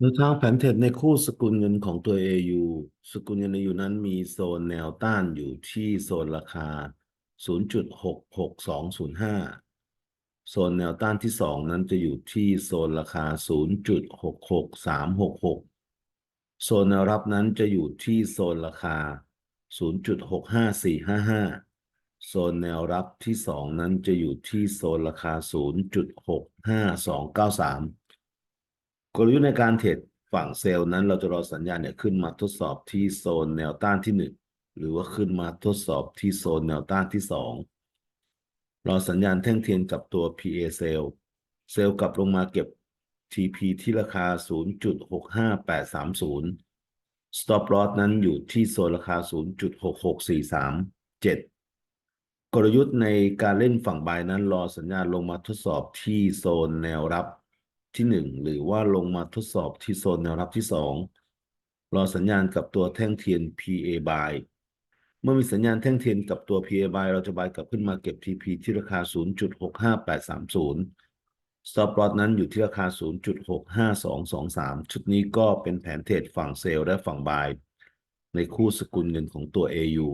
แนวทางแผนเทรดในคู่สกุลเงินของตัว AU สกุลเงิน AU นั้นมีโซนแนวต้านอยู่ที่โซนราคา 0.66205 โซนแนวต้านที่ 2 นั้นจะอยู่ที่โซนราคา 0.66366 โซนแนวรับนั้นจะอยู่ที่โซนราคา 0.65455 โซนแนวรับที่ 2 นั้นจะอยู่ที่โซนราคา 0.65293 กลยุทธ์ในการเทรดฝั่งเซลล์นั้นเราจะรอสัญญาณเนี่ยขึ้นมาทดสอบที่โซนแนวต้านที่ 1 หรือว่าขึ้นมาทดสอบที่โซนแนวต้านที่ 2 รอสัญญาณแท่งเทียนกับตัว PA เซลล์เซลล์กลับลงมาเก็บ TP ที่ราคา 0.65830 Stop Loss นั้นอยู่ที่โซนราคา 0.66437 กลยุทธ์ในการเล่นฝั่งบายนั้นรอสัญญาณลงมาทดสอบที่โซนแนวรับ ที่1หรือว่าลงมาทดสอบที่โซนแนวรับที่2รอสัญญาณกับตัวแท่งเทียน PA buy เมื่อมีสัญญาณแท่งเทียนกับตัว PA buy เราจะ buy กลับขึ้นมาเก็บ TP ที่ราคา 0.65830 Stop loss นั้นอยู่ที่ราคา 0.65223 ชุดนี้ก็เป็นแผนเทรดฝั่งเซลล์และฝั่งบายในคู่สกุลเงินของตัว AU